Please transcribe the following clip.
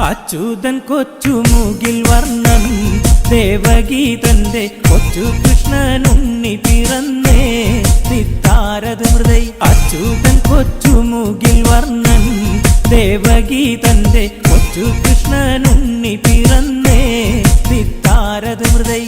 അച്യൂതൻ കൊച്ചു മുകിൽ വർണം ദേവഗീതന്റെ കൊച്ചു കൃഷ്ണനുണ്ണി പിറന്നേ. നിത്താരത് ഹൃദയ അച്യൂതൻ കൊച്ചു മുകിൽ വർണൻ ദേവഗീതന്റെ കൊച്ചു കൃഷ്ണനുണ്ണി പിറന്നേ. നിത്താരത് മൃദൈ